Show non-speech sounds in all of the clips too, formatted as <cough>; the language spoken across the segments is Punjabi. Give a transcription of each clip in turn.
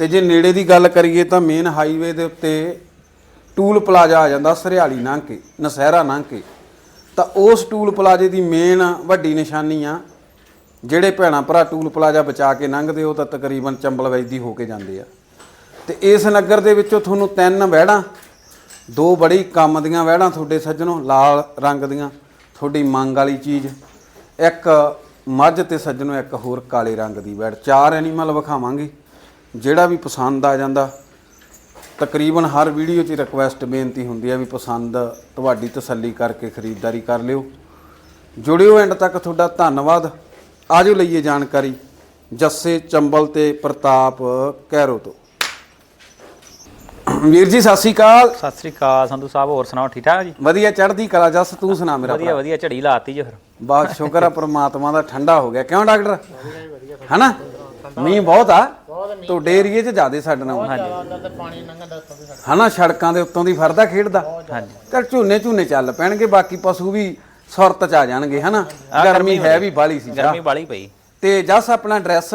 ਤੇ ਜੇ ਨੇੜੇ ਦੀ ਗੱਲ ਕਰੀਏ ਤਾਂ ਮੇਨ ਹਾਈਵੇ ਦੇ ਉੱਤੇ ਟੂਲ ਪਲਾਜ਼ਾ ਆ ਜਾਂਦਾ, ਸਰਿਆਲੀ ਲੰਘ ਕੇ, ਨਸਹਿਰਾ ਲੰਘ ਕੇ। ਤਾਂ ਉਸ ਟੂਲ ਪਲਾਜ਼ੇ ਦੀ ਮੇਨ ਵੱਡੀ ਨਿਸ਼ਾਨੀ ਆ, ਜਿਹੜੇ ਭੈਣਾ ਭਰਾ ਟੂਲ ਪਲਾਜ਼ਾ ਬਚਾ ਕੇ ਲੰਘਦੇ ਉਹ ਤਾਂ ਤਕਰੀਬਨ ਚੰਬਲ ਵੈਦੀ ਹੋ ਕੇ ਜਾਂਦੇ ਆ। ਤੇ ਇਸ ਨਗਰ ਦੇ ਵਿੱਚੋਂ ਤੁਹਾਨੂੰ ਤਿੰਨ ਵਹਿੜਾਂ, ਦੋ ਬੜੀ ਕੰਮ ਦੀਆਂ ਵਹਿੜਾਂ ਤੁਹਾਡੇ ਸੱਜਣੋ, ਲਾਲ ਰੰਗ ਦੀਆਂ, ਤੁਹਾਡੀ ਮੰਗ ਵਾਲੀ ਚੀਜ਼। ਇੱਕ ਮੱਝ ਤੇ ਸੱਜਣੋ, ਇੱਕ ਹੋਰ ਕਾਲੇ ਰੰਗ ਦੀ ਵਹਿੜ। ਚਾਰ ਐਨੀਮਲ ਵਿਖਾਵਾਂਗੇ। ਜਿਹੜਾ ਵੀ ਪਸੰਦ ਆ ਜਾਂਦਾ ਤਕਰੀਬਨ ਹਰ ਵੀਡੀਓ 'ਚ ਰਿਕੁਐਸਟ ਬੇਨਤੀ ਹੁੰਦੀ ਹੈ ਵੀ ਪਸੰਦ ਤੁਹਾਡੀ ਤਸੱਲੀ ਕਰਕੇ ਖਰੀਦਦਾਰੀ ਕਰ ਲਿਓ। ਜੁੜਿਓ ਐਂਡ ਤੱਕ ਤੁਹਾਡਾ ਧੰਨਵਾਦ। ਆਜੋ ਲਈਏ ਜਾਣਕਾਰੀ। ਜੱਸੇ ਚੰਬਲ ਤੇ ਪ੍ਰਤਾਪ ਕੈਰੋ ਤੋਂ। ਵੀਰ ਜੀ ਸਤਿ ਸ੍ਰੀ ਅਕਾਲ। ਸਤਿ ਸ੍ਰੀ ਅਕਾਲ ਸੰਧੂ ਸਾਹਿਬ ਹੋਰ ਸੁਣਾਓ ਠੀਕ ਠਾਕ ਜੀ? ਵਧੀਆ ਚੜ੍ਹਦੀ ਕਲਾ ਜੱਸ ਤੂੰ ਸੁਣਾ ਮੇਰਾ ਵਧੀਆ ਵਧੀਆ ਝੜੀ ਲਾਤੀ ਜੀ ਫਿਰ। ਬਹੁਤ ਸ਼ੁਕਰ ਆ ਪ੍ਰਮਾਤਮਾ ਦਾ ਠੰਡਾ ਹੋ ਗਿਆ। ਕਿਉਂ ਡਾਕਟਰ? ਹਨਾ? ਮੀਂਹ ਬਹੁਤ ਆ। ਤੁਹਾਡੇ ਏਰੀਏ 'ਚ ਜ਼ਿਆਦੇ ਸਾਡੇ ਨਾਲ। ਹਨਾ ਸੜਕਾਂ ਦੇ ਉੱਤੋਂ ਦੀ ਫਰਦਾ ਖੇਡਦਾ। ਹਾਂਜੀ। ਤੇ ਝੂਨੇ ਝੂਨੇ ਚੱਲ ਪੈਣਗੇ ਬਾਕੀ ਪਸ਼ੂ ਵੀ ਸੁਰਤ ਚ ਆ ਜਾਣਗੇ ਹਨਾ। ਗਰਮੀ ਹੈ ਵੀ ਬਾਲੀ ਸੀ ਗਰਮੀ ਬਾਲੀ ਪਈ। ਤੇ ਜਸ ਆਪਣਾ ਐਡਰੈਸ?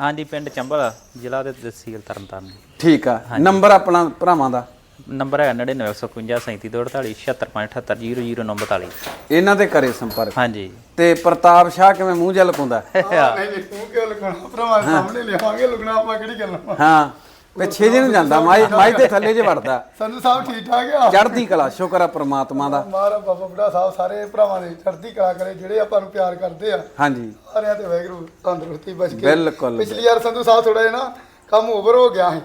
ਹਾਂਜੀ ਪਿੰਡ ਚੰਬਲ ਜ਼ਿਲ੍ਹਾ ਦੇ ਤਹਿਸੀਲ ਤਰਨਤਾਰਨ। ਠੀਕ ਆ। ਨੰਬਰ ਆਪਣਾ ਭਰਾਵਾਂ ਦਾ। ਨੰਬਰ ਹੈ 991537280042 ਇਹਨਾਂ ਦੇ ਕਰੇ ਸੰਪਰਕ। ਹਾਂਜੀ। ਤੇ ਪ੍ਰਤਾਪ ਸ਼ਾਹ ਕਿਵੇਂ ਮੂੰਹ ਜਿਹਾ ਲਕਾਉਂਦਾ? ਨਹੀਂ ਨਹੀਂ ਤੂੰ ਕਿਉਂ ਲਗਾਉਣਾ ਭਰਾਵਾ ਸਾਹਮਣੇ ਲਿਆਵਾਂਗੇ ਲੁਕਣਾ ਆਪਾਂ ਕਿਹੜੀ ਗੱਲ ਆ? ਹਾਂ ਪਿੱਛੇ ਜੇ ਨੂੰ ਜਾਂਦਾ ਮਾਈ ਮਾਈ ਦੇ ਥੱਲੇ ਜੇ ਵੜਦਾ। ਸੰਧੂ ਸਾਹਿਬ ਠੀਕ ਠਾਕ ਆ? ਚੜ੍ਹਦੀ ਕਲਾ ਸ਼ੁਕਰ ਆ ਪ੍ਰਮਾਤਮਾ ਦਾ। ਮਾਰਾ ਬਾਬਾ ਬੁੱਢਾ ਸਾਹਿਬ ਸਾਰੇ ਭਰਾਵਾਂ ਦੇ ਚੜ੍ਹਦੀ ਕਲਾ ਕਰੇ ਜਿਹੜੇ ਆਪਾਂ ਨੂੰ ਪਿਆਰ ਕਰਦੇ ਆ। ਹਾਂਜੀ। ਸਾਰਿਆਂ ਤੇ ਵੈਗਰੂ ਤੰਦਰੁਸਤੀ ਬਚ ਕੇ ਬਿਲਕੁਲ, ਪਿਛਲੀ ਵਾਰ ਸੰਧੂ ਸਾਹਿਬ ਥੋੜਾ ਜਿਹਾ ਨਾ ਕੰਮ ਓਵਰ ਹੋ ਗਿਆ ਸੀ।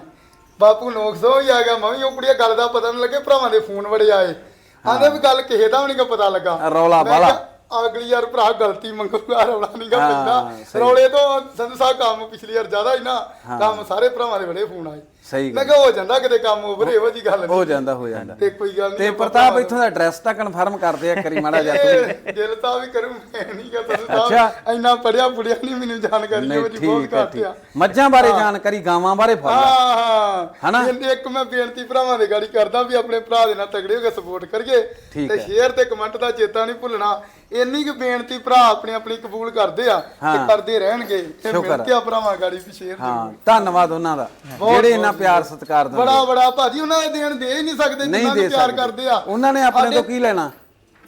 ਬਾਪੂ ਨੋਕਸੋ ਹੀ ਆ ਗਿਆ। ਮੈਂ ਵੀ ਉਹ ਕੁੜੀਆਂ ਗੱਲ ਦਾ ਪਤਾ ਨਹੀਂ ਲੱਗੇ ਭਰਾਵਾਂ ਦੇ ਫੋਨ ਬੜੇ ਆਏ। ਆਂਦੇ ਵੀ ਗੱਲ ਕਿਸੇ ਦਾ ਵੀ ਨਹੀਂ ਪਤਾ ਲੱਗਾ। ਰੌਲਾ ਬਾਲਾ। ਅਗਲੀ ਯਾਰ ਭਰਾ ਗਲਤੀ ਮੰਗੂਗਾ ਰੌਲਾ ਨਹੀਂਗਾ ਹਾਂ, ਪੈਂਦਾ। ਸਹੀ। ਰੌਲੇ ਤੋਂ ਸੰਧੂ ਸਾਹਿਬ ਕੰਮ ਪਿਛਲੀ ਵਾਰ ਜ਼ਿਆਦਾ ਹੀ ਨਾ ਕੰਮ ਸਾਰੇ ਭਰਾਵਾਂ ਦੇ ਬੜੇ ਫੋਨ ਆਏ। ਸਹੀ ਮੈਂ ਗੱਲ ਕਿਹਾ ਹੋ ਜਾਂਦਾ ਕਿਤੇ ਕੰਮ ਓਵਰ ਇਹੋ ਜੀ ਗੱਲ ਹੋ ਨਹੀਂ ਜਾਂਦਾ ਹੋ ਜਾਂਦਾ। ਤੇ ਕੋਈ ਗੱਲ ਨਹੀਂ ਤੇ ਪ੍ਰਤਾਪ ਇੱਥੋਂ ਦਾ ਐਡਰੈਸ ਤਾਂ ਕਨਫਰਮ ਕਰਦੇ ਆ ਕਰੀ ਮਾੜਾ ਜਿਹਾ। ਤੂੰ ਦਿਲ ਤਾਂ ਵੀ ਕਰੂੰ ਮੈਂ ਨਹੀਂ ਕਹ ਅੱਛਾ। ਸਕਦਾ ਇੰਨਾ ਪੜਿਆ ਪੁੜਿਆ ਨਹੀਂ ਮੈਨੂੰ ਜਾਣਕਾਰੀ ਨਹੀਂ ਇਹੋ ਜੀ ਬਹੁਤ ਠੀਕ ਹੈ ਘੱਟ ਠੀਕ। ਆ ਮੱਝਾਂ ਬਾਰੇ ਜਾਣਕਾਰੀ ਗਾਵਾਂ ਬਾਰੇ ਫ਼ਰਕ ਹਾਂ ਹਾਂ। ਹਨਾ? ਇਹਦੀ ਇੱਕ ਮੈਂ ਬੇਨਤੀ ਭਰਾਵਾਂ ਦੇ ਗਾੜੀ ਕਰਦਾ ਵੀ ਆਪਣੇ ਭਰਾ ਦੇ ਨਾਲ ਤਗੜੇ ਹੋ ਕੇ ਸਪੋਰਟ ਕਰੀਏ। ਠੀਕ ਤੇ ਹੈ। ਸ਼ੇਅਰ ਤੇ ਕਮੈਂਟ ਦਾ ਚੇਤਾ ਨਹੀਂ ਭੁੱਲਣਾ। ਇੰਨੀ ਕੁ ਬੇਨਤੀ ਭਰਾ ਆਪਣੀ ਆਪਣੀ ਕਬੂਲ ਕਰਦੇ ਆ ਤੇ ਹਾਂ। ਕਰਦੇ ਰਹਿਣਗੇ। ਤੇ ਸ਼ੁਕਰ। ਮਿਹਨਤੀ ਆ ਭਰਾਵਾਂ ਗਾੜੀ ਵੀ ਸ਼ੇਅਰ ਹਾਂ ਧੰਨਵਾਦ ਉਹਨਾਂ ਦਾ। ਜਿਹੜੇ ਇੰਨਾ ਪਿਆਰ ਸਤਿਕਾਰ ਦਿੰਦੇ। ਬੜਾ ਬੜਾ ਭਾਜੀ ਉਹਨਾਂ ਦੇ ਦੇਣ ਦੇ ਹੀ ਨਹੀਂ ਸਕਦੇ ਨਹੀਂ ਜਿੰਨਾ ਦੇ ਨੂੰ ਪਿਆਰ ਸਕਦੇ। ਕਰਦੇ ਆ। ਉਹਨਾਂ ਨੇ ਆਪਣੇ ਤੋਂ ਕੀ ਲੈਣਾ?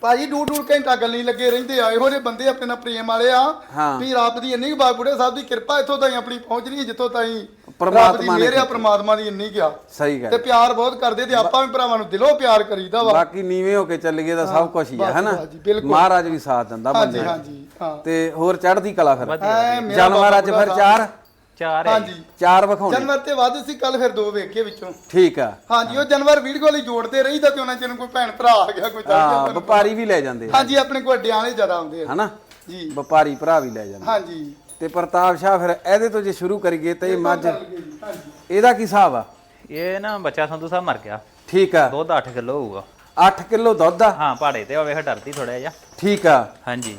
ਭਾਜੀ ਡੂੜ ਡੂੜ ਘੰਟਾ ਗੱਲੀ ਲੱਗੇ ਰਹਿੰਦੇ ਆ। ਇਹੋ ਜਿਹੇ ਬੰਦੇ ਆਪਣੇ ਨਾਲ ਪ੍ਰੇਮ ਵਾਲੇ ਆ। ਹਾਂ। ਵੀ ਰੱਬ ਦੀ ਇੰਨੀ ਕੁ ਬਾਬੂੜੇ ਸਾਹਿਬ ਦੀ ਕਿਰਪਾ ਇੱਥੋਂ ਤਾਈਂ ਆਪਣੀ ਪਹੁੰਚ ਰਹੀ ਹੈ ਜਿੱਥੋਂ ਤਾਈਂ ਪ੍ਰਮਾਤਮਾ ਨੇ ਕੀਤੀ। ਪ੍ਰਮਾਤਮਾ ਦੀ ਇੰਨੀ ਗਿਆ ਸਹੀ ਤੇ ਗੱਲ ਪਿਆਰ ਬਹੁਤ ਕਰਦੇ ਤੇ ਆਪਾਂ ਵੀ ਭਰਾਵਾਂ ਨੂੰ ਦਿਲੋਂ ਪਿਆਰ ਕਰੀਦਾ ਵਾ। ਬਾਕੀ ਨੀਵੇਂ ਹੋ ਕੇ ਚੱਲੀਏ ਤਾਂ ਸਭ ਕੁਝ ਹੀ ਆ ਬਸ, ਹਨਾ। ਮਹਾਰਾਜ ਵੀ ਸਾਥ ਦਿੰਦਾ ਹਾਂਜੀ ਬੰਦੇ। ਹਾਂਜੀ ਹਾਂ। ਤੇ ਹੋਰ ਚੜ੍ਹਦੀ ਕਲਾ ਫਿਰ। ਮੇਰਾ ਅੱਜ ਬਾਬਾ ਫਿਰ ਚਾਰ? ਚਾਰ ਹੈ। ਹਾਂਜੀ। ਚਾਰ ਵਿਖਾਉਣੇ। ਜਨਵਰ ਤੇ ਵੱਧ ਸੀ ਕੱਲ ਫਿਰ ਦੋ ਵੇਖੇ ਵਿੱਚੋਂ। ਠੀਕ ਆ। ਹਾਂਜੀ ਉਹ ਜਨਵਰ ਵੀਡੀਓ ਲਈ ਜੋੜਦੇ ਰਹੀਦਾ ਤੇ ਉਹਨਾਂ ਚਿਰ ਕੋਈ ਭੈਣ ਭਰਾ ਆ ਗਿਆ ਕੋਈ ਹਾਂ ਗਿਆ ਵਪਾਰੀ ਵੀ ਲੈ ਜਾਂਦੇ ਹਾਂਜੀ ਆਪਣੇ ਕੋਲ ਅੱਡਿਆਂ ਵਾਲੇ ਜ਼ਿਆਦਾ ਆਉਂਦੇ ਆ। ਹਨਾ? ਜੀ। ਵਪਾਰੀ ਭਰਾ ਵੀ ਲੈ ਜਾਂਦੇ ਹਾਂਜੀ। ਤੇ ਪ੍ਰਤਾਪ ਸ਼ਾਹ ਫਿਰ ਇਹਦੇ ਤੋਂ ਜੇ ਸ਼ੁਰੂ ਕਰੀਏ ਤਾਂ ਇਹ ਮੱਝ ਇਹਦਾ ਕੀ ਹਿਸਾਬ ਆ? ਇਹ ਨਾ ਬੱਚਾ ਸੰਧੂ ਸਾਹਿਬ ਮਰ ਗਿਆ। ਠੀਕ ਆ। ਦੁੱਧ 8 ਕਿਲੋ ਹੋਊਗਾ। 8 ਕਿਲੋ ਦੁੱਧ ਆ? ਹਾਂ ਪਹਾੜੇ ਤੇ ਹੋਵੇ ਡਰਦੀ ਥੋੜਾ ਜਿਹਾ। ਠੀਕ ਆ। ਹਾਂਜੀ।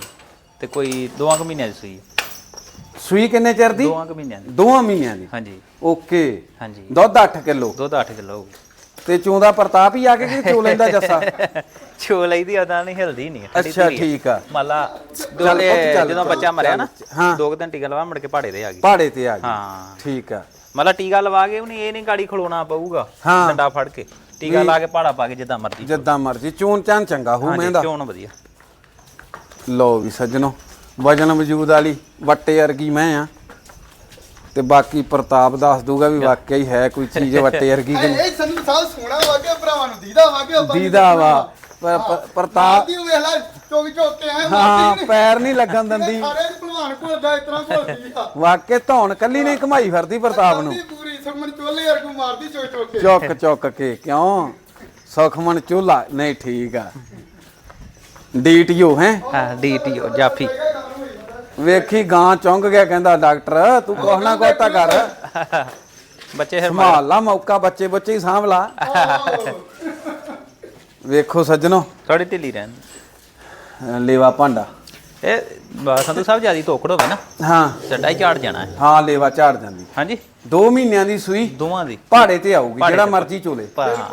ਤੇ ਕੋਈ ਦੋਵਾਂ ਕੁ ਮਹੀਨਿਆਂ ਦੀ ਸੂਈ ਸੂਈ ਕਿੰਨੇ ਚਿਰ ਦੀ? ਦੋਵਾਂ ਕੁ ਮਹੀਨਿਆਂ ਦੀ। ਦੋਵਾਂ ਮਹੀਨਿਆਂ ਦੀ। ਹਾਂਜੀ। ਓਕੇ। ਹਾਂਜੀ। ਦੁੱਧ 8 ਕਿਲੋ। ਦੁੱਧ 8 ਕਿਲੋ ਹੋਊ ਤੇ ਚੋਂਦਾ ਪ੍ਰਤਾਪ ਹੀ ਆ ਕੇ ਕਿ ਚੋ ਲੈਂਦਾ ਜੱਸਾ? ਛੋ ਲਈ ਦੀ ਉਹਦਾ ਨਹੀਂ ਹਿਲਦੀ ਨਹੀਂ ਠੰਡੀ ਅੱਛਾ ਧੀਰੀ ਆ। ਠੀਕ ਆ। ਚੱਲ ਪੁੱਤ ਚੱਲ, ਜਦੋਂ ਚੱਲ, ਬੱਚਾ ਮਰਿਆ ਨਾ ਹਾਂ। ਦੋ ਕੁ ਦਿਨ ਟੀਕਾ ਲਵਾ ਮੁੜ ਕੇ ਪਹਾੜੇ ਤੇ ਆ ਗਈ। ਪਹਾੜੇ ਤੇ ਆ ਗਈ। ਹਾਂ। ਠੀਕ ਆ। ਮਤਲਬ ਟੀਕਾ ਲਵਾ ਕੇ ਉਹਨੇ ਇਹ ਨਹੀਂ ਗਾੜੀ ਖਲੋਣਾ ਪਊਗਾ ਹਾਂ। ਡੰਡਾ ਫੜ ਕੇ। ਟੀਕਾ ਲਾ ਕੇ ਪਹਾੜਾ ਪਾ ਕੇ ਜਿੱਦਾਂ ਮਰਜ਼ੀ ਜਿੱਦਾਂ ਮਰਜ਼ੀ ਚੋਣ ਚਾਨ ਚੰਗਾ ਹੋ ਹਾਂਜੀ ਮਹਿੰਦਾ। ਚੋਣ ਵਧੀਆ। ਲਓ ਵੀ ਸੱਜਣੋ ਵਜਨ ਵਜੂਦ ਵਾਲੀ ਵੱਟੇ ਵਰਗੀ ਮੈਂ ਆ। ਤੇ ਬਾਕੀ ਪ੍ਰਤਾਪ ਦੱਸ ਦੂਗਾ ਵੀ ਵਾਕਿਆ ਹੀ ਹੈ ਕੋਈ ਚੀਜ਼ ਵੱਟੇ ਵਰਗੀ ਕਿ ਇਹ ਇਹ ਸੰਧੂ ਸਾਹਿਬ ਸੋਹਣਾ ਵਾ ਕੇ ਭਰਾਵਾਂ ਨੂੰ ਦੀਦਾ ਵਾ ਕੇ ਆਪਾਂ ਨੂੰ ਦੀਦਾ ਵਾ। ਪ- ਪ- ਪ੍ਰਤਾਪ ਦੀ ਵੇਖ ਲੈ ਚੋਕ ਚੋਕ ਕੇ ਆਏ ਹਾਂ ਪੈਰ ਨਹੀਂ ਲੱਗਣ ਦਿੰਦੀ। ਸਾਰੇ ਭਲਵਾਨ ਘੁਲਦਾ ਇਸ ਤਰ੍ਹਾਂ ਘੁਲਦੀ ਆ। ਵਾਕਿਆ ਧੌਣ ਕੱਲੀ ਨਹੀਂ ਘਮਾਈ ਫਿਰਦੀ ਪ੍ਰਤਾਪ ਨੂੰ। ਦੀ ਪੂਰੀ ਸੁਖਮਨ ਚੋਲੇ ਵਰਗੂ ਮਾਰਦੀ ਚੋਕ ਚੋਕ ਕੇ ਚੁੱਕ ਚੁੱਕ ਕੇ ਕਿਉਂ? ਸੁਖਮਨ ਚੁੱਲਾ। ਨਹੀਂ ਠੀਕ ਆ। ਡੀਟੀਓ ਹੈ? ਹਾਂ ਡੀਟੀਓ ਜਾਫੀ। ਵੇਖੀ ਗਾਂ ਚੁੰਗ ਗਿਆ ਕਹਿੰਦਾ ਡਾਕਟਰ ਤੂੰ ਕੁਛ ਨਾ ਕੁਛ ਤਾਂ ਕਰ। ਬੱਚੇ ਫਿਰ ਸੰਭਾਲ ਲਾ ਮੌਕਾ ਬੱਚੇ ਬੱਚੇ ਹੀ ਸਾਂਭ ਲਾ। ਵੇਖੋ ਸੱਜਣੋ। ਥੋੜੀ ਢਿੱਲੀ ਰਹਿਣ ਅਹ ਲੇਵਾ ਭਾਂਡਾ। ਇਹ ਬ- ਸੰਧੂ ਸਾਹਿਬ ਜਿਆਦੀ ਤੋਕੜ ਹੋਵੇ ਨਾ। ਹਾਂ। ਚੱਡਾ ਹੀ ਝਾੜ ਜਾਣਾ ਹੈ। ਹਾਂ ਲੇਵਾ ਝਾੜ ਜਾਂਦੀ। ਹਾਂਜੀ। 2 ਮਹੀਨਿਆਂ ਦੀ ਸੂਈ ਦੋਵਾਂ ਦੀ। ਪਹਾੜੇ ਤੇ ਆਊਗੀ ਪਹਾੜੇ ਜਿਹੜਾ ਤੇ। ਮਰਜ਼ੀ ਚੋਲੇ। ਪਰ ਹਾਂ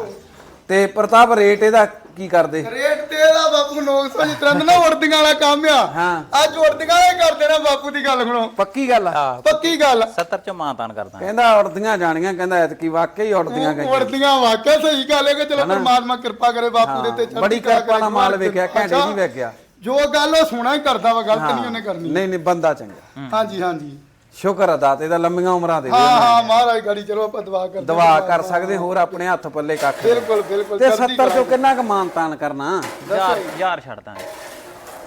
ਤੇ ਪ੍ਰਤਾਪ ਰੇਟ ਇਹਦਾ ਕੀ ਕਰਦੇ? ਰੇਟ ਤੇ ਇਹਦਾ ਬਾਪੂ ਨੋਕ ਸੋ ਜਿਸ ਤਰ੍ਹਾਂ ਦਾ ਨਾ ਉੜਦੀਆਂ ਵਾਲਾ ਕੰਮ ਆ। ਹਾਂ। ਅੱਜ ਉੜਦੀਆਂ ਵਾਲੇ ਕਰ ਦੇਣਾ ਬਾਪੂ ਦੀ ਗੱਲ ਸੁਣੋ। ਪੱਕੀ ਗੱਲ ਆ। ਹਾਂ। ਪੱਕੀ ਗੱਲ। 70 ਚ ਮਾਨਤਾਨ ਕਰਦਾ। ਕਹਿੰਦਾ ਉੜਦੀਆਂ ਜਾਣੀਆਂ ਕਹਿੰਦਾ ਐਤਕੀ ਵਾਕਈ ਉੜਦੀਆਂ ਗਈਆਂ। ਉੜਦੀਆਂ ਵਾਕਿਆ ਸਹੀ ਗੱਲ ਹੈ ਕਿ ਚਲੋ ਪਰਮਾਤਮਾ ਕਿਰਪਾ ਕਰੇ ਬਾਪੂ ਦੇ ਤੇ ਹਾਂ, ਬੜੀ ਕਿਰਪਾ ਨਾਲ ਮਾਲ ਵੇਖਿਆ, ਘੈਂਟੇ ਅੱਛਾ, ਨਹੀਂ ਵੇਖਿਆ। ਜੋ ਗੱਲ ਉਹ ਸੋਹਣਾ ਹੀ ਕਰਦਾ ਵਾ ਗਲਤ ਨਹੀਂ ਉਹਨੇ ਕਰਨੀ। ਨਹੀਂ ਨਹੀਂ ਬੰਦਾ ਚੰਗਾ। ਹਾਂਜੀ ਹਾਂਜੀ। ਸ਼ੁਕਰ ਆ ਦਾਤੇ ਦਾ ਲੰਮੀਆਂ ਉਮਰਾਂ ਦੇ ਹਾਂ ਹਾਂ ਮਹਾਰਾਜ ਗਾੜੀ ਚਲੋ ਆਪਾਂ ਦੁਆ ਕਰਦੇ ਦਵਾ ਕਰ ਸਕਦੇ ਹੋਰ ਆਪਣੇ ਹੱਥ ਪੱਲੇ ਕੱਖ। ਬਿਲਕੁਲ ਬਿਲਕੁਲ ਤੇ ਚੜ੍ਹਦੀ 70 ਚੋਂ। ਕਿੰਨਾ ਕੁ ਮਾਨਤਾਨ ਕਰਨਾ? ਯਾਰ ਯਾਰ ਛੱਡ ਦਾਂਗੇ।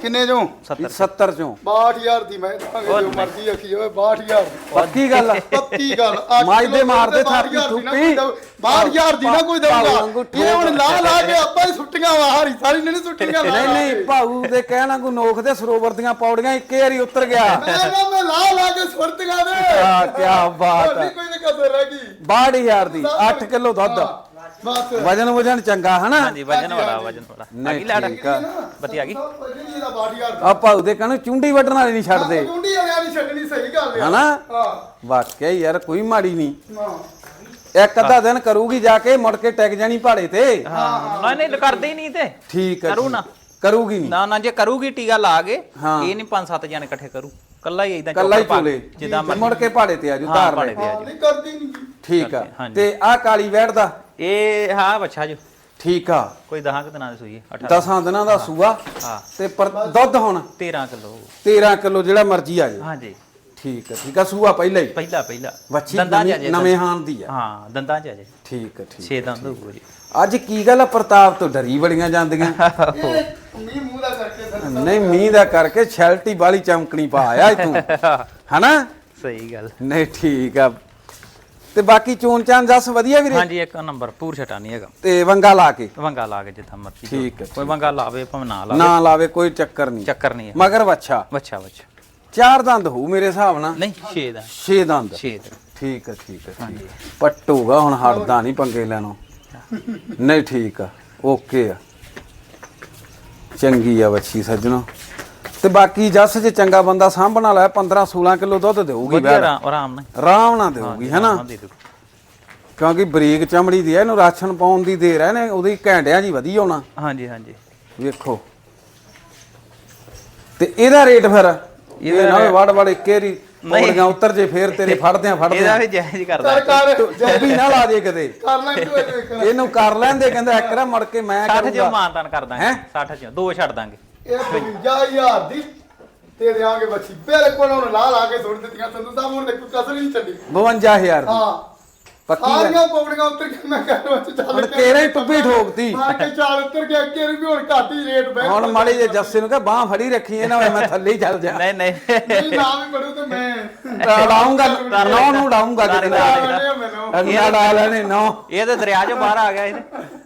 ਕਿੰਨੇ ਜੋ 70 70 ਚੋਂ। 62000 ਦੀ ਮੈਂ ਦਵਾਂਗੇ ਜੋ ਮਰਜ਼ੀ ਆਖੀ ਜਾਵੇ 62000 ਦੀ। ਪੱਕੀ ਗੱਲ ਆ। ਪੱਕੀ ਗੱਲ ਅੱਠ ਮਾਈ ਦੇ ਕਿਲੋ ਮਾਰਦੇ ਥਾਪੀ 62,000 ਦੀ ਨਾ ਥੁੱਪੀ। ਕੋਈ ਦਊ। 62000 ਦੀ ਨਾ ਕੋਈ ਦਊਗਾ। ਇਹ ਹੁਣ ਲਾ ਲਾ ਕੇ ਆਪਾਂ ਹੀ ਸੁੱਟੀਆਂ ਵਾ ਹਾਰੀ। ਸਾਰੀ ਨੇ ਨਹੀਂ ਸੁੱਟੀਆਂ ਲਾ ਨਹੀਂ ਨਹੀਂ। ਭਾਊ ਦੇ ਕਹਿਣਾ ਕੋ ਨੋਖ ਦੇ ਸਰੋਵਰ ਦੀਆਂ ਪੌੜੀਆਂ ਇੱਕੇ ਵਾਰੀ ਉਤਰ ਗਿਆ। ਮੈਂ ਲਾ ਲਾ ਕੇ ਸੁੱਟੀਆਂ ਦੇ ਆ ਕੀ ਬਾਤ ਹੈ ਨਹੀਂ ਕੋਈ ਵੀ ਕਸਰ ਰਹਿ ਗਈ 62000 ਦੀ 8 ਕਿਲੋ ਦੁੱਧ। ਬਸ। ਵਜਨ ਵਜਨ ਚੰਗਾ ਹਨਾ? ਹਾਂਜੀ ਵਜਨ ਵਾਲਾ ਵਜਨ ਵਾਲਾ। ਆ ਨਹੀਂ ਗਈ ਲੈਟ ਠੀਕ ਆ। ਬੱਤੀ ਆ ਗਈ ਜਿਹੜੀ ਇਹਦਾ 62000 ਆ ਭਾਊ ਦੇ ਕਹਿੰਦੇ ਚੁੰਡੀ ਵੱਢਣ ਵਾਲੀ ਨਹੀਂ ਛੱਡਦੇ। ਕੁੰਡੀ ਵਾਲਿਆਂ ਦੀ ਛੱਡਣੀ ਸਹੀ ਗੱਲ ਆ। ਹਨਾ? ਹਾਂ। ਵਾਕਿਆ ਹੀ ਯਾਰ ਕੋਈ ਮਾੜੀ ਨਹੀਂ। ਹਾਂ। ਇੱਕ ਅੱਧਾ ਦਿਨ ਕਰੂਗੀ ਜਾ ਕੇ ਮੁੜ ਕੇ ਟਿਕ ਜਾਣੀ ਪਹਾੜੇ ਤੇ। ਹਾਂ ਨਹੀਂ ਨਹੀਂ ਕਰਦੇ ਹੀ ਨਹੀਂ ਤੇ। ਠੀਕ ਹੈ ਕਰੂ। ਨਾ। ਕਰੂਗੀ ਨਹੀਂ। ਨਾ ਨਾ ਜੇ ਕਰੂਗੀ ਟੀਕਾ ਲਾ ਕੇ ਹਾਂ। ਇਹ ਨਹੀਂ ਪੰਜ ਸੱਤ ਜਣੇ ਇਕੱਠੇ ਕਰੂ। ਕੱਲਾ ਹੀ ਇਦਾਂ ਕੱਲਾ ਹੀ ਚੋਲੇ। ਜਿੱਦਾਂ ਮੁੜ ਕੇ ਪਹਾੜੇ ਤੇ ਆਜੂ ਹਾਂ, ਧਾਰ ਪਹਾੜੇ ਲੈ ਤੇ। ਹਾਂ, ਨਹੀਂ ਕਰਦੀ ਨਹੀਂ। ਠੀਕ ਆ। ਹਾਂਜੀ। ਤੇ ਆ ਕਾਲੀ ਵੈੜ ਦਾ। ਇਹ ਹਾਂ ਬੱਚਾ ਜੋ। ਠੀਕ ਆ। ਕੋਈ 10 ਕਿ ਦਿਨਾਂ ਦੀ ਸੂਈ 18 ਦਸਾਂ ਦਿਨਾਂ ਦਾ ਸੂਆ। ਹਾਂ। ਤੇ ਪਰ ਦੁੱਧ ਹੁਣ? 13 ਕਿਲੋ। 13 ਕਿਲੋ ਜਿਹੜਾ ਮਰਜ਼ੀ ਆ ਜਾਏ ਹਾਂਜੀ। ਠੀਕ ਆ ਠੀਕ ਆ। ਸੂਆ ਪਹਿਲਾਂ ਹੀ? ਪਹਿਲਾ ਪਹਿਲਾ। ਵੱਛੀ ਦੰਦਾਂ 'ਚ ਨਵੀਂ- ਅਜੇ ਨਵੇਂ ਹਾਨ ਦੀ ਆ। ਹਾਂ ਦੰਦਾਂ ਚ ਅਜੇ ਠੀਕ ਆ ਠੀਕ 6 ਦੰਦ ਹੋਊ ਜੀ। ਅੱਜ ਕੀ ਗੱਲ ਆ? ਪ੍ਰਤਾਪ ਤੋਂ ਡਰੀ ਬੜੀਆਂ ਜਾਂਦੀਆਂ। ਇਹ ਮੀਂਹ ਮੂੰਹ ਦਾ ਕਰਕੇ ਨਹੀਂ ਮੀਂਹ ਦਾ ਕਰਕੇ ਛੈਲਟੀ ਵਾਲੀ ਚਮਕਣੀ ਪਾ ਆਇਆ ਇਥੋਂ। <laughs> ਹਨਾ? ਸਹੀ ਗੱਲ। ਨਹੀਂ ਠੀਕ ਆ। ਤੇ ਬਾਕੀ ਚੋਣ ਚਾਂ ਜਸ ਵਧੀਆ ਵੀਰੇ? ਹਾਂਜੀ ਇੱਕ ਨੰਬਰ ਪੂਰ ਛਟਾ ਨਹੀਂ ਹੈਗਾ। ਤੇ ਵੰਗਾ ਲਾ ਕੇ? ਵੰਗਾ ਲਾ ਕੇ ਜਿੱਦਾਂ ਮਰਜ਼ੀ ਠੀਕ ਹੈ, ਕੋਈ ਵੰਗਾ ਲਾਵੇ ਭਾਵੇਂ ਨਾ ਲਾਵੇ। ਨਾ ਲਾਵੇ ਕੋਈ ਚੱਕਰ ਨਹੀਂ। ਚੱਕਰ ਨਹੀਂ ਹੈ। ਮਗਰ ਵੱਛਾ। ਬੱਚਾ ਬੱਚਾ ਚਾਰ ਦੰਦ ਹੋਊ ਮੇਰੇ ਹਿਸਾਬ ਨਾਲ। ਨਹੀਂ 6 ਦਾ 6 ਦੰਦ। 6 ਦਾ ਠੀਕ ਹੈ ਠੀਕ ਹੈ ਠੀਕ ਹੈ। ਪੱਟੂਗਾ ਹੁਣ ਹਟਦਾ ਨਹੀਂ ਪੰਗੇ ਲੈਣੋਂ। ਨਹੀਂ ਠੀਕ ਆ। ਓਕੇ ਆ। ਚੰਗੀ ਆ ਵੱਛੀ ਸੱਜਣੋ। ਤੇ ਬਾਕੀ ਜੱਸ ਜੇ ਚੰਗਾ ਬੰਦਾ ਸਾਂਭਣ ਵਾਲਾ ਹੈ 15 16 ਕਿਲੋ ਦੁੱਧ ਦੇਊਗੀ ਵਧੀਆ ਆਰਾਮ ਨਾਲ। ਆਰਾਮ ਨਾਲ ਦੇਊਗੀ ਹੈਨਾ ਹਾਂ, ਦੇ ਦਿਓ। ਕਿਉਂਕਿ ਬਰੀਕ ਚਮੜੀ ਦੀ ਹੈ ਇਹਨੂੰ ਰਾਸ਼ਨ ਪਾਉਣ ਦੀ ਦੇਰ ਹੈ ਨੇ ਉਹਦੀ ਘੈਂਟਿਆਂ ਜੀ ਵਧੀਆ ਹੋਣਾ। ਹਾਂਜੀ ਹਾਂਜੀ। ਵੇਖੋ। ਤੇ ਇਹਦਾ ਰੇਟ ਫਿਰ? ਇਹ ਨਾ ਵੜ ਵੜ ਇੱਕੇ ਰੀ ਪੌੜੀਆਂ ਉੱਤਰ ਜੇ ਫੇਰ ਤੇਰੇ <laughs> ਫੜਦਿਆਂ ਇਹਦਾ ਫੜਦਿਆਂ ਵੀ ਜਾਇਜ਼ ਕਰਦਾ ਕਰ। ਕਰ ਜੱਬੀ ਨਾ ਲਾ ਦੇ ਕਦੇ ਕਰ ਲੈ ਤੂੰ ਇਹ ਦੇਖ। ਇਹਨੂੰ ਕਰ ਲੈਂਦੇ ਕਹਿੰਦਾ ਇੱਕ ਰਾ ਮੁੜ ਕੇ ਮੈਂ 60 ਚ ਕਰੂੰਗਾ ਮਾਨਤਾਨ ਕਰ ਦਾਂਗੇ। ਹੈਂ? 60 ਚ ਦੋ ਛੱਡ ਦਾਂਗੇ। ਇਹ 55000 ਦੀ ਤੇ ਦੇਾਂਗੇ ਬੱਚੀ। ਬਿਲਕੁਲ ਹੁਣ ਲਾ ਲਾ ਕੇ ਸੁੱਟ ਦਿੱਤੀਆਂ। ਸੰਧੂ ਸਾਹਿਬ ਹੁਣ ਦੇਖੋ ਕਸਰ ਹੀ ਨਹੀਂ ਛੱਡੀ। 52000 ਦੀ। ਹਾਂ। ਪੱਕੀ ਗੱਲ। ਸਾਰੀਆਂ ਪੌੜੀਆਂ ਉੱਤਰ ਕੇ ਮੈਂ ਘਰ ਵਿੱਚ ਚੱਲ ਹੁਣ ਕੇ ਤੇਰੇ ਹੀ ਟੁੱਬੀ ਠੋਕਤੀ। ਮੈਂ ਕਿ ਚਾਲ ਉੱਤਰ ਕੇ ਅੱਗੇ ਵੀ ਹੁਣ ਘੱਟ ਹੀ ਰੇਟ ਬੈ ਹੁਣ ਮਾੜੀ ਜੇ ਜੱਸੇ ਨੂੰ ਕਹ ਬਾਹ ਫੜੀ ਰੱਖੀ ਮੈਂ ਥੱਲੇ ਹੀ ਚੱਲ ਜਾ। ਨਹੀਂ ਨਹੀਂ। ਨਹੀਂ ਨਾ ਵੀ ਪੜੂ ਤੇ ਮੈਂ। ਲਾਉਂਗਾ ਨੌ ਨੂੰ ਲਾਉਂਗਾ ਕਿਤੇ। ਨਾ ਤਾਰੇ ਲਾਉਣੇ ਆ ਮੈਨੂੰ ਅੰਨਾ ਡਾ ਲੈਣੇ ਨੌ। ਇਹ ਤੇ ਦਰਿਆ ਚੋਂ ਬਾਹਰ ਆ ਗਿਆ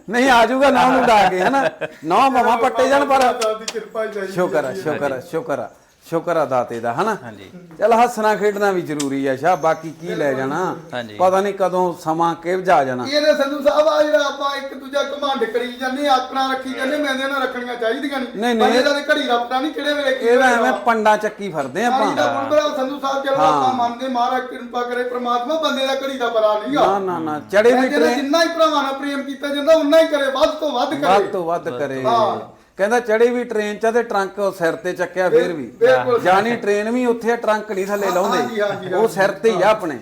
ਨਹੀਂ ਆ ਜਾਊਗਾ ਨੌ ਨੂੰ ਡਾ ਕੇ ਹਨਾ ਨੌ? ਮਮਾ ਪੱਟੇ ਜਾਣ ਪਰ ਮਾਤਾ ਦੀ ਕਿਰਪਾ ਹੀ ਚਾਹੀਦੀ ਸ਼ੁਕਰ ਆ ਸ਼ੁਕਰ ਆ ਸ਼ੁਕਰ ਆ। ਸ਼ੁਕਰ ਆ ਦਾਤੇ ਦਾ ਹਨਾ? ਹਾਂਜੀ। ਚਲ ਹੱਸਣਾ ਖੇਡਣਾ ਵੀ ਜ਼ਰੂਰੀ ਆ ਸ਼ਾ ਬਾਕੀ ਕੀ ਲੈ ਜਾਣਾ? ਹਾਂਜੀ। ਪਤਾ ਨਹੀਂ ਕਦੋਂ ਸਮਾਂ ਕਿਵ ਜਾ ਜਾਣਾ। ਇਹਦੇ ਸੰਧੂ ਸਾਹਿਬ ਆ ਜਿਹੜਾ ਆਪਾਂ ਇੱਕ ਦੂਜਾ ਘਮੰਡ ਕਰੀ ਜਾਂਦੇ ਆਕੜਾਂ ਰੱਖੀ ਜਾਂਦੇ ਮੈਂਦੇ ਨਾਲ ਰੱਖਣੀਆਂ ਚਾਹੀਦੀਆਂ ਨਹੀਂ, ਨਹੀਂ। ਇਹਦਾ ਤੇ ਘੜੀ ਰੱਖਦਾ ਨਹੀਂ ਕਿਹੜੇ ਵੇਲੇ ਕੀ ਇਹਦਾ ਹੋਏਗਾ। ਐਵੇਂ ਪੰਡਾ ਚੱਕੀ ਫਿਰਦੇ ਆਪਾਂ। ਦਾ ਗੁਰਦੁਆਰਾ ਸੰਧੂ ਸਾਹਿਬ ਚਲੋ ਆਪਾਂ ਮੰਨਦੇ ਮਹਾਰਾਜ ਕਿਰਪਾ ਕਰੇ ਪ੍ਰਮਾਤਮਾ ਬੰਦੇ ਦਾ ਘੜੀ ਦਾ ਪਤਾ ਨਹੀਂਗਾ ਨਾ ਨਾ ਨਾ ਚੜੇ ਵੀ ਜਿੰਨਾ ਹੀ ਭਰਾਵਾਂ ਨਾਲ ਪ੍ਰੇਮ ਕੀਤਾ ਜਾਂਦਾ ਉਨਾ ਹੀ ਕਰੇ ਵੱਧ ਤੋਂ ਵੱਧ ਵੱਧ ਕਰੇ ਤੋਂ ਵੱਧ ਕਰੇ। ਹਾਂ। ਕਹਿੰਦਾ ਚੜੇ ਵੀ ਟ੍ਰੇਨ ਚ ਆ ਤੇ ਟਰੰਕ ਉਹ ਸਿਰ ਤੇ ਚੱਕਿਆ ਫੇਰ ਵੀ। ਬਿਲਕੁਲ ਜਾਨੀ ਟ੍ਰੇਨ ਵੀ ਉੱਥੇ ਆ, ਟਰੰਕ ਨਹੀਂ ਥੱਲੇ ਹਾਂਜੀ, ਹਾਂਜੀ, ਲਾਉਂਦੇ ਉਹ ਸਿਰ ਤੇ ਹੀ ਆ ਆਪਣੇ।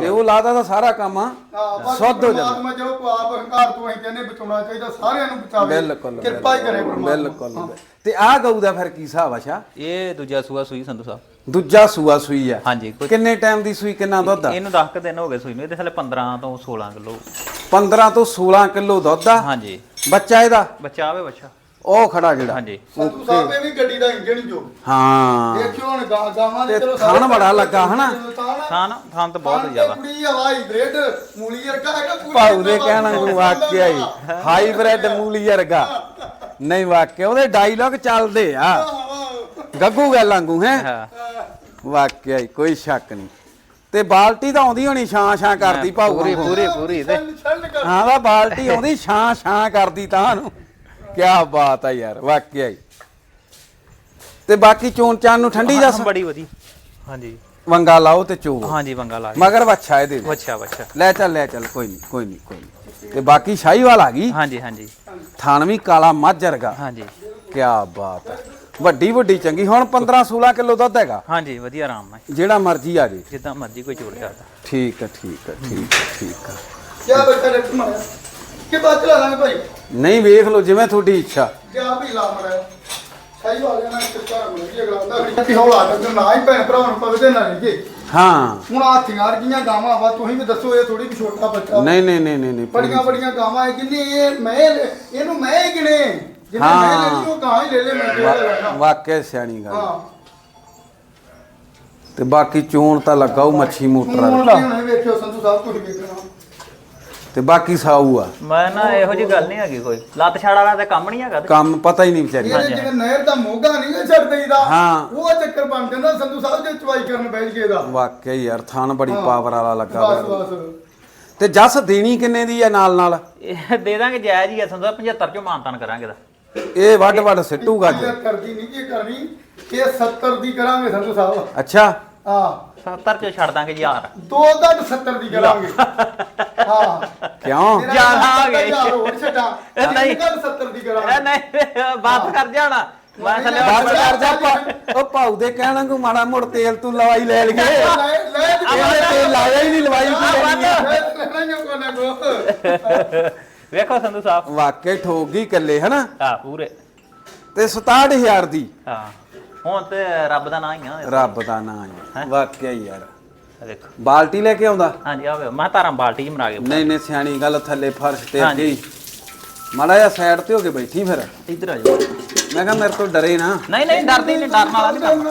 ਤੇ ਉਹ ਲਾਦਾ ਤਾਂ ਸਾਰਾ ਕੰਮ ਆ। ਸੁੱਧ ਹੋ ਜਾਂਦਾ। ਪ੍ਰਮਾਤਮਾ ਜੋ ਕੋ ਆਪ ਹੰਕਾਰ ਤੋਂ ਅਸੀਂ ਕਹਿੰਦੇ ਬਚਾਉਣਾ ਚਾਹੀਦਾ ਸਾਰਿਆਂ ਨੂੰ ਬਚਾਵੇ। ਬਿਲਕੁਲ ਕਿਰਪਾ ਹੀ ਕਰੇ ਪ੍ਰਮਾਤਮਾ। ਬਿਲਕੁਲ ਤੇ ਆ ਗਊ ਦਾ ਫਿਰ ਕੀ ਹਿਸਾਬ ਆ ਸ਼ਾ ਇਹ ਦੂਜਾ ਸੂਆ ਸੂਈ ਸੰਧੂ ਸਾਹਿਬ। ਦੂਜਾ ਸੂਆ ਸੂਈ ਆ। ਹਾਂਜੀ ਕਿੰਨੇ ਟਾਈਮ ਦੀ ਸੂਈ ਕਿੰਨਾ ਦੁੱਧ ਆ? ਇਹਨੂੰ 10 ਦਿਨ ਹੋ ਗਏ ਸੂਈ ਨੂੰ। ਇਹਦੇ ਥੱਲੇ 15 ਤੋਂ 16 ਕਿਲੋ। 15 ਤੋਂ 16 ਕਿਲੋ ਦੁੱਧ ਆ। ਹਾਂਜੀ। ਬੱਚਾ ਇਹਦਾ? ਬੱਚਾ ਆਵੇ ਬੱਚਾ। ਉਹ ਖੜਾ ਜਿਹੜਾ। ਹਾਂਜੀ। ਸੰਧੂ ਸਾਹਿਬ ਇਹ ਵੀ ਗੱਡੀ ਦਾ ਇੰਜਣ ਹੀ ਜੋ। ਹਾਂ। ਦੇਖਿਓ ਹੁਣ ਗਾਂ ਗਾਵਾਂ ਦੇ ਤੇ ਚਲੋ ਥਣ ਬੜਾ ਲੱਗਾ ਹਨਾ? ਥਾਨ ਥਾਨ ਤਾਂ ਬਹੁਤ ਜ਼ਿਆਦਾ। ਕੁੜੀ ਹਵਾਈ ਬ੍ਰੇਡ ਮੂਲੀ ਵਰਗਾ ਹੈਗਾ ਪੂਰੀ ਭਾਉ ਦੇ ਕਹਿਣਾ ਨੂੰ ਵਾਕਿਆ ਹੀ। ਹਾਈਬ੍ਰਿਡ ਮੂਲੀ ਵਰਗਾ। ਨਹੀਂ ਵਾਕਿਆ ਉਹਦੇ ਡਾਇਲੌਗ ਚੱਲਦੇ ਆ। ਗੱਗੂ ਗੱਲ ਵਾਂਗੂ ਹੈ? ਹਾਂ। ਵਾਕਿਆ ਹੀ ਕੋਈ ਸ਼ੱਕ ਨਹੀਂ। ਤੇ ਬਾਲਟੀ ਤਾਂ ਆਉਂਦੀ ਹੋਣੀ ਛਾਂ ਛਾਂ ਕਰਦੀ ਭਾਊ ਪੂਰੀ। ਪੂਰੀ ਪੂਰੀ ਤੇ ਹਾਂ ਵਾ ਬਾਲਟੀ ਆਉਂਦੀ ਛਾਂ ਛਾਂ ਕਰਦੀ ਤਾਂ ਨੂੰ ਕੀ ਬਾਤ ਆ ਯਾਰ ਵਾਕਿਆ ਹੀ। ਤੇ ਬਾਕੀ ਚੋਣ ਚਾਨ ਨੂੰ ਠੰਡੀ ਦੱਸ? ਬੜੀ ਵਧੀਆ। ਹਾਂਜੀ। ਵੰਗਾ ਲਾਓ ਤੇ ਚੋ ਹਾਂਜੀ ਬੰਗਾ ਲਾ ਮਗਰ ਵੱਛਾ ਇਹਦੇ ਵਿੱਚ। ਵੱਛਾ ਵੱਛਾ। ਲੈ ਚੱਲ ਲੈ ਚੱਲ ਕੋਈ ਨਹੀਂ ਕੋਈ ਨਹੀਂ ਕੋਈ ਨਹੀਂ। ਤੇ ਬਾਕੀ ਸ਼ਾਹੀਵਾਲ ਆ ਗਈ? ਹਾਂਜੀ ਹਾਂਜੀ। ਥਾਨ ਵੀ ਕਾਲਾ ਮੱਝ ਵਰਗਾ। ਹਾਂਜੀ। ਕੀ ਬਾਤ ਹੈ ਵੱਡੀ ਵੱਡੀ ਚੰਗੀ। ਹੁਣ 15 16 ਕਿਲੋ ਦੁੱਧ ਹੈਗਾ। ਹਾਂਜੀ ਵਧੀਆ ਆਰਾਮ ਨਾਲ। ਜਿਹੜਾ ਮਰਜ਼ੀ ਆ ਜੇ। ਜਿੱਦਾਂ ਮਰਜ਼ੀ ਕੋਈ ਚੋੜ ਕਰਦਾ। ਠੀਕ ਹੈ ਠੀਕ ਹੈ ਠੀਕ ਹੈ ਠੀਕ ਹੈ ਕਿਆ ਬੱਚਾ ਰੱਖ ਮਾਰਿਆ? ਕਿ ਬਾਤ ਚਲਾ ਲਾਂਗੇ ਭਾਈ? ਨਹੀਂ ਵੇਖ ਲਓ ਜਿਵੇਂ ਤੁਹਾਡੀ ਇੱਛਾ। ਕਿਆ ਵੀ ਲਾ ਮਰਿਆ ਸਹੀ ਹੋ ਗਿਆ ਨਾ ਕਿੱਥਾ ਮਿਲ ਗਿਆ ਅਗਲਾ ਹੁੰਦਾ। ਕਿ ਹੌਲਾ ਕਰ ਨਾ ਹੀ ਭੈਣ ਭਰਾ ਨੂੰ ਪਵਦੇ ਨਾ ਲਈਏ ਹਾਂ। ਹੁਣ ਹਾਥੀਆਂ ਵਰਗੀਆਂ ਗਾਵਾਂ ਵਾ ਤੁਸੀਂ ਵੀ ਦੱਸੋ ਇਹ ਥੋੜੀ ਵੀ ਛੋਟਾ ਬੱਚਾ ਨਹੀਂ ਨਹੀਂ ਨਹੀਂ ਨਹੀਂ ਨਹੀਂ ਬੜੀਆਂ ਬੜੀਆਂ ਗਾਵਾਂ ਹੈ ਜਿੰਨੀ ਇਹ ਮੈਂ ਇਹਨੂੰ ਮੈਂ ਹੀ ਗਿਣੇ। ਜਿੰਨੇ ਹਾਂ। ਮੈਂ ਲੈਣੀ ਉਹ ਗਾਂ ਹੀ ਲੈ ਲੈ ਮੈਂ ਕਿਹਾ ਲੈਣਾ। ਵਾਕਿਆ ਸਿਆਣੀ ਗੱਲ। ਹਾਂ। ਤੇ ਬਾਕੀ ਚੋਣ ਤਾਂ ਲੱਗਾ ਉਹ ਮੱਛੀ ਮੋਟਰ ਹੁਣ ਵਾਲੀ। ਕੀ ਹੁਣੇ ਵੇਖਿਓ ਸੰਧੂ ਸਾਹਿਬ ਤੁਸੀਂ ਵੇਖਣਾ। ਤੇ ਬਾਕੀ ਸਾਊ ਆ। ਮੈਂ ਨਾ ਇਹੋ ਜੀ ਗੱਲ ਨਹੀਂ ਹੈਗੀ ਕੋਈ। ਲੱਤ ਛਾੜ ਵਾਲਾ ਤਾਂ ਕੰਮ ਨਹੀਂ ਹੈਗਾ ਤੇ। ਕੰਮ ਪਤਾ ਹੀ ਨਹੀਂ ਵਿਚਾਰੀ ਇਹਦੇ ਜਿਵੇਂ ਨਹਿਰ ਦਾ ਮੋਗਾ ਨਹੀਂ ਨਾ ਛੱਡ ਦਈਦਾ। ਹਾਂ। ਉਹ ਚੱਕਰ ਬਣ ਜਾਂਦਾ ਸੰਧੂ ਸਾਹਿਬ ਜੇ ਚਵਾਈ ਕਰਨ ਬੈਠ ਗਏ ਦਾ। ਵਾਕਿਆ ਹੀ ਯਾਰ ਥਾਨ ਬੜੀ ਪਾਵਰ ਵਾਲਾ ਲੱਗਾ ਬਸ ਹੋਇਆ। ਬਸ ਤੇ ਜੱਸ ਦੇਣੀ ਕਿੰਨੇ ਦੀ ਆ ਨਾਲ ਨਾਲ? ਇਹ ਦੇ ਦਾਂਗੇ ਜਾਇਜ਼ ਹੀ ਆ ਸੰਦਾ 75 ਚੋਂ ਮਾਨਤਾਨ ਕਰਾਂਗੇ ਦਾ ਇਹ ਵੱਡ ਵੱਡ ਸਿੱਟੂਗਾ ਅੱਜ। ਇਹ ਕਰਦੀ ਨਹੀਂ ਕੀ ਕਰਨੀ ਇਹ 70 ਦੀ ਕਰਾਂਗੇ ਸੰਧੂ ਸਾਹਿਬ। ਅੱਛਾ। ਹਾਂ 70 ਚੋਂ ਛੱਡ ਦਾਂਗੇ ਯਾਰ ਦੋ ਦਾ 70 ਦੀ ਕਰਾਂਗੇ ਹਾਂ ਕਿਉਂ ਤੇਰਾ ਆ। ਹਜ਼ਾਰ ਹੋਰ ਛੱਡਾਂ ਇਹ ਨਹੀਂ। ਗੱਲ 70 ਦੀ ਇਹ ਕਰਾਂਗੇ ਨਹੀਂ ਬਾਤ ਕਰ ਜਾਣਾ ਮੈਂ ਥੱਲੇ ਨਹੀਂ, ਬਸ ਕਰ ਜਾ ਭਾ- ਉਹ ਭਾਊ ਦੇ ਕਹਿਣਾ ਨੂੰ ਮਾੜਾ ਮੋੜ ਤੇਲ ਤੂੰ ਲਵਾਈ ਲੈ ਲਈਏ ਲੈ ਲੈ ਇਹਨੇ ਤੇਲ ਲਾਇਆ ਹੀ ਨਹੀਂ ਲਵਾਈ ਕੀ ਲੈਣੀ ਆ ਲੈਣਾ ਕੋ ਨਾ ਕੋ ਵੇਖੋ ਸੰਧੂ ਸਾਹਿਬ ਵਾਕਿਆ ਠੋਕ ਗਈ ਇਕੱਲੇ ਹਨਾ ਹਾਂ ਪੂਰੇ ਤੇ 67000 ਦੀ ਹਾਂ ਹੁਣ ਤੇ ਰੱਬ ਦਾ ਨਾਂ ਹੀ ਆ ਰੱਬ ਦਾ ਨਾਂ ਹੈ ਵਾਕਿਆ ਹੀ ਯਾਰ। ਇਹ ਵੇਖੋ ਬਾਲਟੀ ਲੈ ਕੇ ਆਉਂਦਾ? ਹਾਂਜੀ ਆਵੇ ਮੈਂ ਤਾਰਾਂ ਬਾਲਟੀ ਚ ਮਰਾ ਕੇ ਨਹੀਂ ਨਹੀਂ ਸਿਆਣੀ ਗੱਲ ਥੱਲੇ ਫਰਸ਼ ਤੇ। ਅੱਗੇ ਮਾੜਾ ਜਿਹਾ ਸਾਈਡ ਤੇ ਹੋ ਕੇ ਬੈਠੀ ਫਿਰ। ਇੱਧਰ ਆ ਜਾਓ ਮੈਂ ਕਿਹਾ ਮੇਰੇ ਤੋਂ ਡਰੇ ਨਾ। ਨਹੀਂ ਨਹੀਂ ਡਰਦੀ ਨਹੀਂ ਡਰਨ ਵਾਲਾ ਨਹੀਂ ਕੰਮ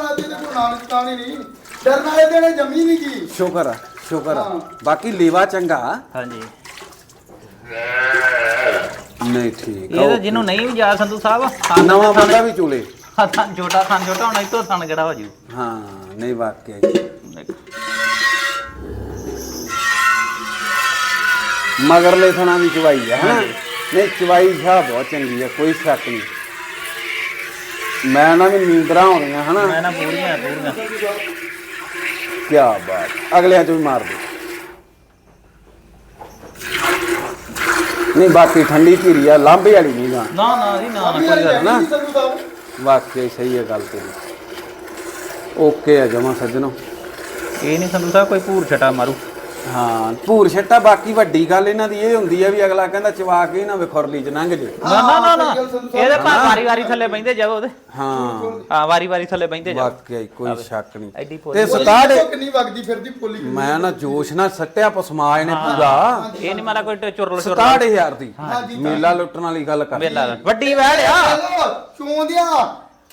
ਨਾਨਕ ਕਾਣੀ ਨਹੀਂ। ਡਰਨ ਵਾਲੇ ਦੇਣੇ ਜਮੀ ਨਹੀਂ ਕੀ ਸ਼ੁਕਰ ਆ ਸ਼ੁਕਰ ਆ। ਬਾਕੀ ਲੇਵਾ ਚੰਗਾ। ਹਾਂਜੀ। ਨਹੀਂ ਠੀਕ ਇਹ ਤਾਂ ਜਿਹਨੂੰ ਨਹੀਂ ਵੀ ਜਾ ਸੰਧੂ ਸਾਹਿਬ ਨਵਾਂ ਬੰਦਾ ਵੀ ਚੂਲੇ। ਹੱਥਾਂ ਛੋਟਾ ਖਾਨ ਛੋਟਾ ਹੋਣਾ ਇਤੋਂ ਥਣ ਕਿਹੜਾ ਹੋ ਜੂ ਹਾਂ ਨਹੀਂ ਵਾਕਿਆ ਹੀ। ਮਗਰਲੇ ਥਣਾ ਦੀ ਚਵਾਈ ਆ ਹਨਾ ਨਹੀਂ ਚਵਾਈ ਸ਼ਾ ਬਹੁਤ ਚੰਗੀ ਆ ਕੋਈ ਸ਼ੱਕ ਨਹੀਂ ਮੈਂ ਨਾ ਵੀ ਨੀਂਦਰਾਂ ਆਉਂਦੀਆਂ ਹਨਾ ਮੈਂ ਨਾ ਪੂਰੀਆਂ ਪੂਰੀਆਂ ਕੀ ਬਾਤ ਅਗਲਿਆਂ ਚ ਵੀ ਮਾਰ ਦੇ ਨਹੀਂ ਬਾਕੀ ਠੰਡੀ ਧੀਰੀ ਆ ਲਾਂਬੇ ਵਾਲੀ ਨਹੀਂ ਗਾ ਨਾ ਨਾ ਜੀ ਨਾ ਨਾ ਕੋਈ ਗੱਲ ਨਾ। ਸੰਧੂ ਸਾਹਿਬ ਵਾਕਿਆ ਹੀ ਸਹੀ ਹੈ ਗੱਲ ਤੇਰੀ। ਓਕੇ ਆ ਜਮਾ ਸੱਜਣੋ। ਇਹ ਨਹੀਂ ਸੰਧੂ ਸਾਹਿਬ ਕੋਈ ਭੂਰ ਛਟਾ ਮਾਰੂ। ਹਾਂ ਭੂਰ ਛੱਟਾ ਬਾਕੀ ਵੱਡੀ ਗੱਲ ਇਹਨਾਂ ਦੀ ਇਹ ਹੁੰਦੀ ਆ ਵੀ ਅਗਲਾ ਕਹਿੰਦਾ ਚਵਾ ਕੇ ਨਾ ਵਿਖੁਰਲੀ ਚ ਲੰਘ ਜੇ। ਨਾ ਨਾ ਨਾ। ਇਹਦੇ ਪਾ ਵਾਰੀ ਵਾਰੀ ਥੱਲੇ ਬੈਂਦੇ ਜਾਓ ਉਹਦੇ। ਹਾਂ। ਹਾਂ ਵਾਰੀ ਵਾਰੀ ਥੱਲੇ ਬੈਂਦੇ ਜਾਓ। ਵਾਕਿਆ ਹੀ ਕੋਈ ਸ਼ੱਕ ਨਹੀਂ। ਐਡੀ ਤੇ ਪੋਲੀ ਸਤਾੜ ਉਹ ਕਿੰਨੀ ਵਗਦੀ ਫਿਰਦੀ ਪੋਲੀ ਮੈਂ ਨਾ ਜੋਸ਼ ਨਾਲ ਸੱਟਿਆ ਪਸਮਾਜ ਨੇ ਪੂਰਾ। ਇਹ ਨਹੀਂ ਮਾਰਾ ਕੋਈ ਚੁਰਲ ਚੁਰਲ 67000 ਦੀ। ਮੇਲਾ ਲੁੱਟਣ ਵਾਲੀ ਗੱਲ ਕਰ। ਮੇਲਾ। ਵੱਡੀ ਵੈੜ ਆ। ਚੋਂਦਿਆ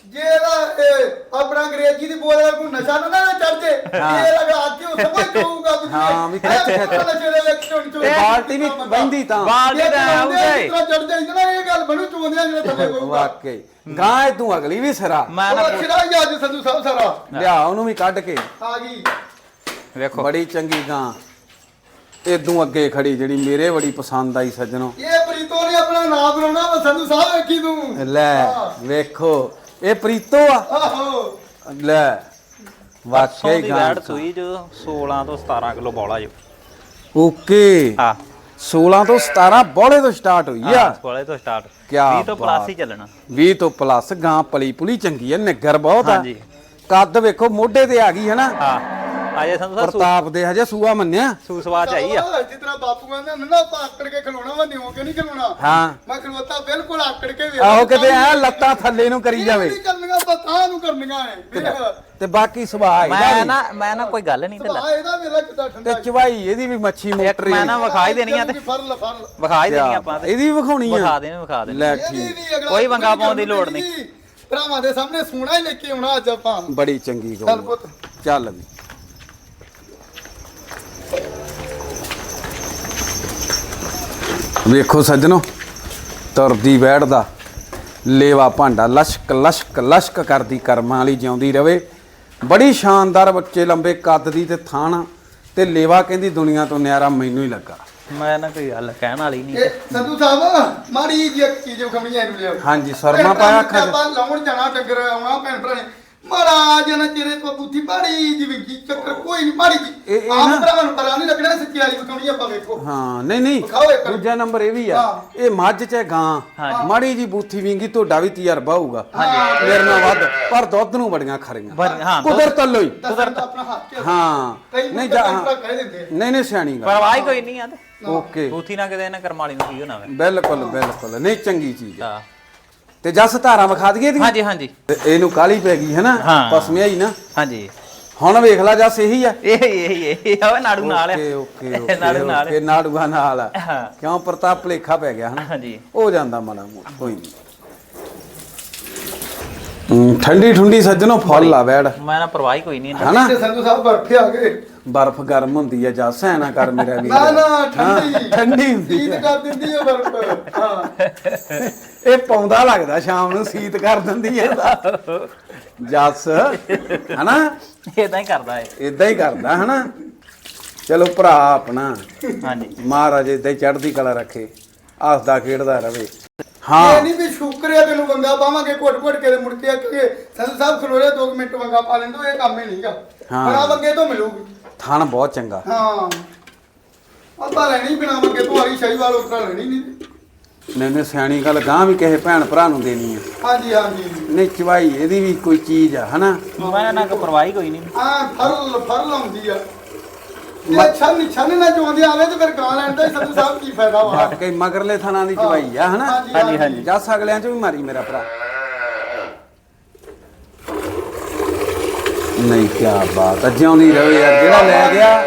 ਜਿਹੜਾ ਇਹ ਆਪਣਾ ਅੰਗਰੇਜ਼ੀ ਦੀ ਬੋਲ ਕੋਈ ਨਸ਼ਾ ਨਾ ਨਾ ਚੜ ਜੇ ਇਹ ਲਗਾ ਕੇ ਉਹ ਸਮਝ ਜਾਊਗਾ ਵੀ ਹਾਂ, ਵੀ ਖਿੱਚ। ਨਸ਼ੇ ਦੇ ਵਿੱਚ ਚੁਣ ਚੁਣ ਬਾਲਟੀ ਵੀ ਬਹਿੰਦੀ ਤਾਂ। ਬਾਲ ਦੇ ਆਉਂਦੇ ਚੜ ਜਾਈਦਾ ਨਾ ਇਹ ਗੱਲ ਬਣੂ ਚੋਂਦਿਆ ਜਿਹੜਾ ਥੱਲੇ ਪਊਗਾ ਵਾਕਿਆ ਹੀ ਗਾਂ ਤੂੰ ਅਗਲੀ ਵੀ ਸਿਰਾ। ਮੈਂ ਨਾ ਖਿੜਾ ਹੀ ਅੱਜ ਸੰਧੂ ਸਾਹਿਬ ਸਾਰਾ। ਲਿਆ ਉਹਨੂੰ ਵੀ ਕੱਢ ਕੇ। ਆ ਗਈ। ਵੇਖੋ। ਬੜੀ ਚੰਗੀ ਗਾਂ ਇਦੋਂ ਅੱਗੇ ਖੜੀ ਜਿਹੜੀ ਮੇਰੇ ਬੜੀ ਪਸੰਦ ਆਈ ਸੱਜਣੋ। ਇਹ ਪ੍ਰੀਤੋ ਨੇ ਆਪਣਾ ਨਾਮ ਬਣਾਉਣਾ ਵਾ ਸੰਧੂ ਸਾਹਿਬ ਵੇਖੀ ਤੂੰ। ਲੈ ਵੇਖੋ। ਇਹ ਪ੍ਰੀਤੋ ਆ। ਆਹੋ। ਲੈ ਹੀ ਦੀ ਗਾਂ ਵੈੜ ਸੂਈ ਜੋ 16 ਤੋਂ 17 ਕਿਲੋ ਬੌਲਾ ਜੋ। ਓਕੇ। ਹਾਂ। 16 ਤੋਂ 17 ਬੋਲੇ ਤੋਂ ਸਟਾਰਟ ਹੋਈ ਆ। ਕੋਲੇ ਤੋਂ ਸਟਾਰਟ। ਕਿਆ 20 ਤੋਂ ਪਲੱਸ ਹੀ ਚੱਲਣਾ। 20 ਤੋਂ ਪਲੱਸ ਗਾਂ ਪਲੀ ਪੁਲੀ ਚੰਗੀ ਆ ਨਿੱਗਰ ਬਹੁਤ ਆ। ਹਾਂਜੀ। ਕੱਦ ਵੇਖੋ ਮੋਢੇ ਤੇ ਆ ਗਈ ਹੈ ਨਾ। ਹਾਂ। ਆਜੇ ਸੰਧੂ ਸਾਹਿਬ ਪ੍ਰਤਾਪ ਦੇ ਹਜੇ ਸੂਆ ਮੰਨਿਆ। ਸੂਸਵਾ ਚ ਆਈ ਆ। ਜਿਸ ਤਰ੍ਹਾਂ ਬਾਪੂ ਕਹਿੰਦਾ ਹੁੰਦਾ ਨਾ ਆਪਾਂ ਆਕੜ ਕੇ ਖਲੋਣਾ ਵਾ ਨਿਉ ਕੇ ਨਹੀਂ ਖਲੋਣਾ? ਹਾਂ। ਮੈਂ ਖਲੋਤਾ ਬਿਲਕੁਲ ਆਕੜ ਕੇ ਵੇਖ ਆਹੋ ਕਿਤੇ ਐ ਲੱਤਾਂ ਥੱਲੇ ਨੂੰ ਕਰੀ ਜਾਵੇ। ਨਹੀਂ ਕਰਨੀਆਂ ਪਤਾ ਨੂੰ ਕਰਨੀਆਂ ਐ ਵੇਖ। ਤੇ ਬਾਕੀ ਸੁਭਾਅ ਇਹਦਾ ਮੈਂ ਵੀ। ਨਾ ਮੈਂ ਨਾ ਕੋਈ ਗੱਲ ਨਹੀਂ ਤੇ ਲੈ ਸੁਭਾਅ ਇਹਦਾ ਵੇਲਾ ਕਿੱਦਾਂ ਠੰਡਾ ਤੇ ਚਵਾਈ ਇਹਦੀ ਵੀ ਮੱਛੀ ਇੱਕ ਮੋਟਰੀ ਮੈਂ ਨਾ ਵਿਖਾ ਹੀ ਦੇਣੀ ਆ ਤੇ ਫੜ ਲ ਫੜ ਲ। ਵਿਖਾ ਹੀ ਦੇਣੀ ਆਪਾਂ ਤੇ। ਇਹਦੀ ਵੀ ਵਿਖਾਉਣੀ ਆ। ਵਿਖਾ ਦੇਣੀ ਵਿਖਾ ਦੇਣੀ ਲੈ ਠੀਕ ਕੋਈ ਵੰਗਾ ਪਾਉਣ ਦੀ ਲੋੜ ਨਹੀਂ। ਭਰਾਵਾਂ ਦੇ ਸਾਹਮਣੇ ਸੋਨਾ ਹੀ ਲੈ ਕੇ ਆਉਣਾ ਅੱਜ ਆਪਾਂ। ਬੜੀ ਚੰਗੀ ਚੱਲ ਗੱਲ ਪੁੱਤ। ਚੱਲ ਵੀ। ਵੇਖੋ ਸੱਜਣੋ ਤੁਰਦੀ ਬੈਠਦਾ ਲੇਵਾ ਭਾਂਡਾ ਲਸ਼ਕ ਲਸ਼ਕ ਲਸ਼ਕ ਕਰਦੀ ਕਰਮਾਂ ਵਾਲੀ ਜਿਉਂਦੀ ਰਵੇ। ਬੜੀ ਸ਼ਾਨਦਾਰ ਬੱਚੇ ਲੰਬੇ ਕੱਦ ਦੀ ਤੇ ਥਾਣ ਤੇ ਲੇਵਾ ਕਹਿੰਦੀ ਦੁਨੀਆ ਤੋਂ ਨਿਆਰਾ ਮੈਨੂੰ ਹੀ ਲੱਗਾ। ਮੈਂ ਨਾ ਕੋਈ ਗੱਲ ਕਹਿਣ ਵਾਲੀ ਨਹੀਂ। ਇਹ ਸੰਧੂ ਸਾਹਿਬ ਮਾੜੀ ਜਿਹੀ ਇੱਕ ਚੀਜ਼ ਖਮਣੀ ਐਨੂੰ ਲਿਓ ਹਾਂਜੀ ਸਰਮਾ ਪਾਇਆ ਅੱਖਾਂ 'ਚ। ਆਪਾਂ ਲਾਉਣ ਜਾਣਾ ਡੰਗਰ ਆਉਣਾ ਭੈਣ ਭਰਾ ਨੇ। ਮਾੜਾ ਜਨਾ ਤੇਰੇ ਤੋਂ ਬੁੱਧੀ ਮਾੜੀ ਜਿਵੇਂ ਕੀ ਚੱਕਰ ਕੋਈ ਨਹੀਂ ਮਾੜੀ ਜੀ ਇਹ- ਇਹ ਆਮ ਨਾ- ਭਰਾਵਾਂ ਨੂੰ ਪਤਾ ਨਹੀਂ ਲੱਗਣਾ ਸੱਚੀ ਵਾਲੀ ਵਿਖਾਉਣੀ ਆਪਾਂ ਵੇਖੋ। ਹਾਂ ਨਹੀਂ ਨਹੀਂ ਵਿਖਾਓ ਇੱਕ। ਦੂਜਾ ਨੰਬਰ ਇਹ ਵੀ ਆ। ਹਾਂ। ਇਹ ਮੱਝ ਚ ਗਾਂ। ਮਾੜੀ ਜੀ ਬੂਥੀ ਵਿੰਗੀ ਤੁਹਾਡਾ ਵੀ ਤਜਰਬਾ ਹੋਊਗਾ। ਮੇਰੇ ਨਾਲ ਵੱਧ ਪਰ ਦੁੱਧ ਨੂੰ ਬੜੀਆਂ ਖਰੀਆਂ। ਹਾਂ, ਦੁੱਧ- ਕੁਦਰਤ ਵੱਲੋਂ ਹੀ। ਦੱਸਣ ਦਾ ਆਪਣਾ ਹੱਕ ਹੈ ਹਾਂ। ਕਈ ਨਹੀਂ ਨਹੀਂ ਜਾ ਭਰਾ ਕਹਿ ਦਿੰਦੇ ਆ। ਨਹੀਂ ਨਹੀਂ ਸਿਆਣੀ ਗੱਲ। ਪਰਵਾਹ ਹੀ ਕੋਈ ਨਹੀਂ ਆ ਤੇ। ਓਕੇ। ਬੂਥੀ ਨਾ ਕਿਤੇ ਇਹਨਾਂ ਕਰਮਾਲੀ ਨੂੰ ਕੀ ਹੋਣਾ ਵੇ। ਬਿਲਕੁਲ ਬਿਲਕੁਲ। ਨਹੀਂ ਚੰਗੀ ਚੀਜ਼ ਹਾਂ। ਤੇ ਜਸ ਧਾਰਾਂ ਵਿਖਾ ਦਈਏ ਇਹਦੀਆਂ? ਹਾਂਜੀ ਹਾਂਜੀ। ਤੇ ਇਹਨੂੰ ਕਾਲੀ ਪੈ ਗਈ ਹੈ ਨਾ ਹਾਂ। ਪਸਮਿਆ ਹੀ ਨਾ। ਹਾਂਜੀ। ਹੁਣ ਵੇਖ ਲੈ ਜਸ ਇਹੀ ਆ। ਇਹ ਇਹ ਇਹ ਆ ਨਾੜੂ ਨਾਲ ਆ। ਓਕੇ ਓਕੇ ਓਕੇ ਨਾੜੂ ਨਾਲ ਓਕੇ ਨਾੜੂਆ ਨਾਲ ਆ। ਹਾਂ। ਕਿਉਂ? ਪ੍ਰਤਾਪ ਭਲੇਖਾ ਪੈ ਗਿਆ ਹਨਾ? ਹਾਂਜੀ। ਹੋ ਜਾਂਦਾ ਮਾੜਾ ਮੋਟਾ ਕੋਈ ਨਹੀਂ। ਠੰਡੀ ਠੁੰਡੀ ਸੱਜਣੋ ਫੁੱਲ ਆ ਵੈੜ। ਮੈਂ ਨਾ ਪਰਵਾਹ ਹੀ ਕੋਈ ਨਹੀਂ ਹਨਾ? ਤੇ ਸੰਧੂ ਸਾਹਿਬ ਬਰਫੇ ਆ ਗਏ ਬਰਫ਼ ਗਰਮ ਹੁੰਦੀ ਆ ਜੱਸ ਐ ਨਾ ਕਰ ਮੇਰਾ ਵੀਰ। ਨਾ ਨਾ ਠੰਡੀ। ਠੰਡੀ ਹੁੰਦੀ ਸੀਤ ਆ ਕਰ ਦਿੰਦੀ ਹੈ ਬਰਫ। ਹਾਂ। ਇਹ ਪੌਂਦਾ ਲੱਗਦਾ ਸ਼ਾਮ ਨੂੰ ਸੀਤ ਕਰ ਦਿੰਦੀ ਐ ਜੱਸ ਹਨਾ? ਇਦਾਂ ਹੀ ਕਰਦਾ ਏ ਇਦਾਂ ਹੀ ਕਰਦਾ ਹਨਾ? ਚਲੋ ਭਰਾ ਆਪਣਾ। ਹਾਂਜੀ। ਮਹਾਰਾਜ ਇਦਾਂ ਹੀ ਚੜ੍ਹਦੀ ਕਲਾ ਰੱਖੇ। ਹੱਸਦਾ ਖੇਡਦਾ ਰਵੇ। ਇਹ ਹਾਂ ਨਹੀਂ ਵੀ ਸ਼ੁਕਰ ਹੈ ਤੈਨੂੰ ਵੰਗਾ ਪਾਵਾਂਗੇ ਘੁੱਟ ਘੁੱਟ ਕੇ ਤੇ ਮੁੜ ਕੇ ਸੰਧੂ ਸਾਹਿਬ ਖਲੋਰੇ 2 ਮਿੰਟ ਵੰਗਾ ਪਾ ਲੈਂਦੋ ਇਹ ਕੰਮ ਹੀ ਨਹੀਂਗਾ ਹਾਂ। ਬਣਾ ਵੰਗੇ ਤੋਂ ਮਿਲੂਗੀ। ਥਣ ਬਹੁਤ ਚੰਗਾ। ਹਾਂ। ਆਪਾਂ ਲੈਣੀ ਬਿਨਾ ਵੰਗੇ ਤੋਂ ਵਾਲੀ ਸ਼ਹੀਵਾਲ ਉਤਰਾ ਲੈਣੀ ਨਹੀਂ। ਨਹੀਂ ਨਹੀਂ ਸਿਆਣੀ ਗੱਲ ਗਾਂ ਵੀ ਕਿਸੇ ਭੈਣ ਭਰਾ ਨੂੰ ਦੇਣੀ ਆ। ਹਾਂਜੀ ਹਾਂਜੀ। ਨਹੀਂ ਚਵਾਈ ਇਹਦੀ ਵੀ ਕੋਈ ਚੀਜ਼ ਆ ਹਨਾ? ਮੈਂ ਨਾ ਕੋਈ ਪਰਵਾਹ ਹੀ ਕੋਈ ਨਹੀਂ। ਹਾਂ ਫਰਲ ਫਰਲ ਆਉਂਦੀ ਆ। ਇਹ ਛੰਨ ਛੰਨ ਨਾ ਚੋਂਦੀ ਆਵੇ ਤੇ ਫਿਰ ਗਾਂ ਲੈਣ ਦਾ ਹੀ ਸੰਧੂ ਸਾਹਿਬ ਕੀ ਫਾਇਦਾ ਵਾ? ਵਾਕਈ ਮਗਰਲੇ ਥਣਾਂ ਦੀ ਚਵਾਈ ਆ ਹਨਾ? ਹਾਂਜੀ, ਹਾਂਜੀ ਹਾਂਜੀ ਜੱਸ ਅਗਲਿਆਂ ਚ ਵੀ ਮਾਰੀ ਮੇਰਾ ਭਰਾ। ਨਹੀਂ ਕੀ ਬਾਤ ਆ ਜਿਉਂਦੀ ਰਵੇ ਯਾਰ ਜਿਹੜਾ ਲੈ ਗਿਆ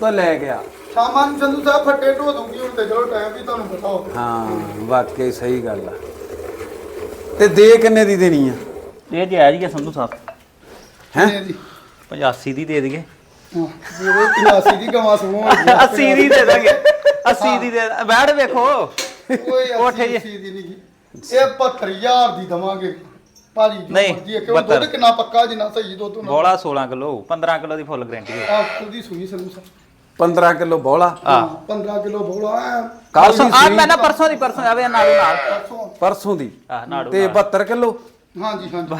ਤਾਂ ਲੈ ਗਿਆ। ਸ਼ਾਮਾਂ ਨੂੰ ਸੰਧੂ ਸਾਹਿਬ ਫੱਟੇ ਢੋ ਦੂੰਗੀ ਹੁਣ ਤੇ ਚਲੋ ਟਾਈਮ ਵੀ ਤੁਹਾਨੂੰ ਪਤਾ ਹੋ ਹਾਂ ਵਾਕਈ ਸਹੀ ਗੱਲ ਆ। ਤੇ ਦੇ ਕਿੰਨੇ ਦੀ ਦੇਣੀ ਆ? ਇਹ ਹੀ ਆ ਸੰਧੂ ਸਾਹਿਬ। ਹੈ? ਜੀ 85 ਦੀ ਦੇ ਦਈਏ। ਜਿਹੜੇ 85 ਦੀ ਗਵਾ ਸੁਣੋ 80 ਦੀ ਦੇ ਦਾਂਗੇ 80 ਦੀ ਦੇ ਬੈਠ ਵੇਖੋ। ਓਏ ਕੋਠੇ 80 ਦੀ ਨਹੀਂ। ਇਹ 75000 ਦੀ ਦਵਾਂਗੇ। ਭਾਜੀ ਜੋ ਨਹੀਂ, ਮਰਜ਼ੀ ਹੈ ਕਿਉਂ? ਦੁੱਧ 72 ਕਿੰਨਾ ਪੱਕਾ ਜਿੰਨਾ ਸਹੀ ਦੁੱਧ ਹੁੰਦਾ। ਬੋਲਾ 16 ਕਿਲੋ 15 ਕਿਲੋ ਦੀ ਫੁੱਲ ਗਰੰਟੀ ਹੈ। ਆ ਖੁੱਦੀ ਸੂਈ ਸੰਧੂ ਸਾਹਿਬ 15 ਕਿਲੋ ਬੋਲਾ ਹਾਂ। 15 ਕਿਲੋ ਬੋਲਾ ਐ। ਕੱਲ ਪਰਸੋਂ ਦੀ ਆ ਸੂਈ ਮੈਂ ਨਾ ਪਰਸੋਂ ਦੀ ਪਰਸੋਂ ਆਵੇ ਨਾਲੂ ਨਾਲ। ਪਰਸੋਂ। ਦੀ। ਆ ਨਾੜੂ ਤੇ 72 ਕਿਲੋ। ਹਾਂਜੀ ਹਾਂਜੀ।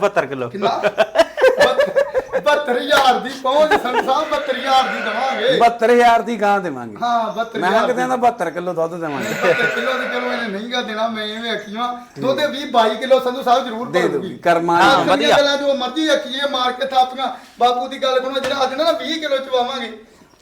72 ਕਿਲੋ। ਕਿੰਨਾ? 72000 ਦੀ ਪਹੁੰਚ ਸੰਧੂ ਸਾਹਿਬ 72000 ਦੀ ਦਵਾਂਗੇ। 72000 ਦੀ ਗਾਂ ਦੇਵਾਂਗੇ। ਹਾਂ 72000 ਮੈਂ ਕਿਤੇ ਦਾ। 72 ਕਿਲੋ ਦੁੱਧ ਦੇਵਾਂਗੇ। 72 ਕਿਲੋ ਦੀ ਚਲੋ ਇਹਨੇ ਮਹਿੰਗਾ ਦੇਣਾ ਮੈਂ ਐਵੇਂ ਆਖੀਆਂ ਦੁੱਧ 20 22 ਕਿਲੋ ਸੰਧੂ ਸਾਹਿਬ ਜ਼ਰੂਰ ਦੇ ਦੂਗੀ ਕਰਮਾਂ। ਵਧੀਆ ਗੱਲਾਂ ਜੋ ਮਰਜ਼ੀ ਆਖੀਏ ਮਾਰ ਕੇ ਥਾਪੀਆਂ ਬਾਪੂ ਦੀ ਗੱਲ ਕਰੋ ਜਿਹੜਾ ਅੱਜ ਨਾ 20 ਕਿਲੋ ਚਵਾਵਾਂਗੇ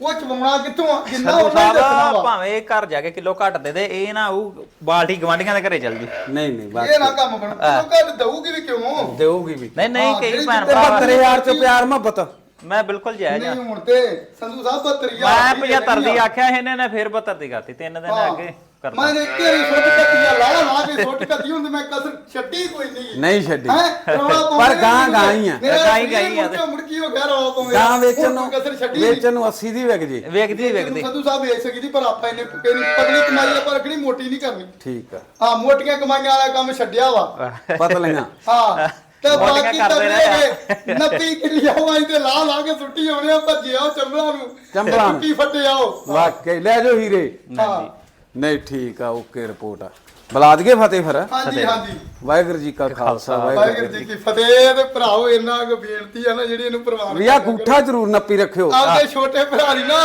ਉਹ ਚਵਾਉਣਾ ਕਿੱਥੋਂ ਆ? ਜਿੰਨਾ ਸੰਧੂ ਉਹਨਾਂ ਹੀ ਦੱਸਣਾ ਸਾਹਿਬ ਵਾ। ਭਾਵੇਂ ਇਹ ਘਰ ਜਾ ਕੇ ਕਿਲੋ ਘੱਟ ਦੇ ਦੇ ਇਹ ਨਾ ਉਹ ਬਾਲਟੀ ਗਵਾਂਢੀਆਂ ਦੇ ਘਰੇ ਚੱਲ ਜੀ। ਨਹੀਂ ਨਹੀਂ ਇਹ ਨਾ ਕੰਮ ਬਣੂ ਕਿਲੋ ਘੱਟ ਦਊਗੀ ਵੀ ਕਿਉਂ? ਦੇਊਗੀ ਵੀ। ਨਹੀਂ ਨਹੀਂ ਹਾਂ, ਕਈ ਜਿਹੜੀ ਭੈਣ ਤੇ ਭਰਾ 72000 ਚ ਪਿਆਰ ਮੁਹੱਬਤ। ਮੈਂ ਬਿਲਕੁਲ ਜਾਇਜ਼ ਆ। ਨਹੀਂ ਹੁਣ ਤੇ ਸੰਧੂ ਸਾਹਿਬ 72000 ਮੈਂ ਦੀ 75 ਦੀ। ਆਖਿਆ ਇਹਨੇ ਨੇ ਫੇਰ 72 ਦੀ ਕਰਤੀ ਤਿੰਨ ਦਿਨ ਅੱਗੇ। ਕਰਦਾ। ਮੈਂ ਦੇਖੀ ਹੋਈ ਸੁੱਟ ਕੱਟੀਆਂ ਲਾ ਲਾ ਕੇ ਸੁੱਟ ਕੱਟੀ ਹੁੰਦੀ ਮੈਂ ਕਸਰ ਛੱਡੀ ਕੋਈ ਨਹੀਂ। ਨਹੀਂ ਛੱਡੀ। ਹੈਂ? ਰੌਲਾ ਪਾਉਂਦੇ ਪਰ ਗਾਂ ਨੇ ਗਾਂ ਹੀ ਆ। ਮੇਰਾ ਗਾਂ ਹੀ ਗਾਂ ਹੀ ਆ ਮੁੜ ਕੇ ਮੁੜ ਕੀ ਹੋ ਗਿਆ ਰੌਲਾ ਪਾਉਂਦੇ ਗਾਂ ਵੇਚਣ ਨੂੰ ਕਸਰ ਛੱਡੀ। ਨਹੀਂ। ਵੇਚਣ ਨੂੰ 80 ਦੀ ਵਿਕ ਜੇ। ਵੇਖਦੀ ਵੇਖਦੀ। ਸੰਧੂ ਸਾਹਿਬ ਵੇਚ ਸਕੀ ਦੀ ਪਰ ਆਪਾਂ ਇਹਨੇ ਪੱਕੇ ਨਹੀਂ। ਪਤਲੀ ਕਮਾਈ ਆ ਪਰ ਅਗਲੀ ਮੋਟੀ ਨਹੀਂ ਕਰਨੀ। ਠੀਕ ਆ। ਹਾਂ ਮੋਟੀਆਂ ਕਮਾਈਆਂ ਵਾਲਾ ਕੰਮ ਛੱਡਿਆ ਵਾ। ਪਤਲੀਆਂ। ਹਾਂ ਤੇ ਮੋਟੀਆਂ ਬਾਕੀ ਕਰਦੇ ਤਗੜੇ ਨੇ ਨੱਪੀ ਕਿੱਲੀਆਂ ਵਾਂ ਤੇ ਲਾ ਲਾ ਕੇ ਸੁੱਟੀ ਆਉਣੇ ਆ ਭੱਜੇ ਆਓ ਚੰਬਲਾਂ ਨੂੰ। ਚੰਬਲਾਂ ਨੂੰ। ਟੁੱਟੀ ਫੱਟੇ ਆਓ। ਵਾਕਈ ਲੈ ਜਾਓ ਹੀਰੇ। ਹਾਂ। ਨਹੀਂ ਠੀਕ ਆ ਓਕੇ ਰਿਪੋਰਟ ਆ। ਬੁਲਾ ਦਈਏ ਫਤਿਹ ਫਿਰ। ਹਾਂਜੀ ਹਾਂਜੀ। ਵਾਹਿਗੁਰੂ ਜੀ ਕਾ ਖਾਲਸਾ ਵਾਹਿਗੁਰੂ ਜੀ ਕੀ ਫਤਿਹ। ਤੇ ਭਰਾਓ ਇੰਨਾ ਕੁ ਬੇਨਤੀ ਆ ਨਾ ਜਿਹੜੀ ਇਹਨੂੰ ਪ੍ਰਵਾਨ ਵੀ ਆ ਗੂਠਾ ਜ਼ਰੂਰ ਨੱਪੀ ਰੱਖਿਓ। ਆਪਦੇ ਛੋਟੇ ਭਰਾ ਦੀ ਨਾ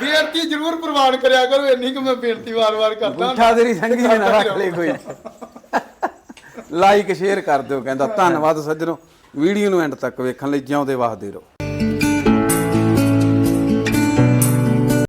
ਬੇਨਤੀ ਜ਼ਰੂਰ ਪ੍ਰਵਾਨ ਕਰਿਆ ਕਰੋ। ਇੰਨੀ ਕੁ ਮੈਂ ਬੇਨਤੀ ਵਾਰ-ਵਾਰ ਕਰਦਾ। ਗੂਠਾ ਤੇਰੀ ਸੰਗੀ ਨੇ ਰੱਖ ਲਈ ਕੋਈ। <laughs> ਲਾਈਕ ਸ਼ੇਅਰ ਕਰ ਦਿਓ ਕਹਿੰਦਾ ਧੰਨਵਾਦ ਸੱਜਣੋ। ਵੀਡੀਓ ਨੂੰ ਐਂਡ ਤੱਕ ਵੇਖਣ ਲਈ ਜਿਉਂਦੇ ਵਸਦੇ ਰਹੋ।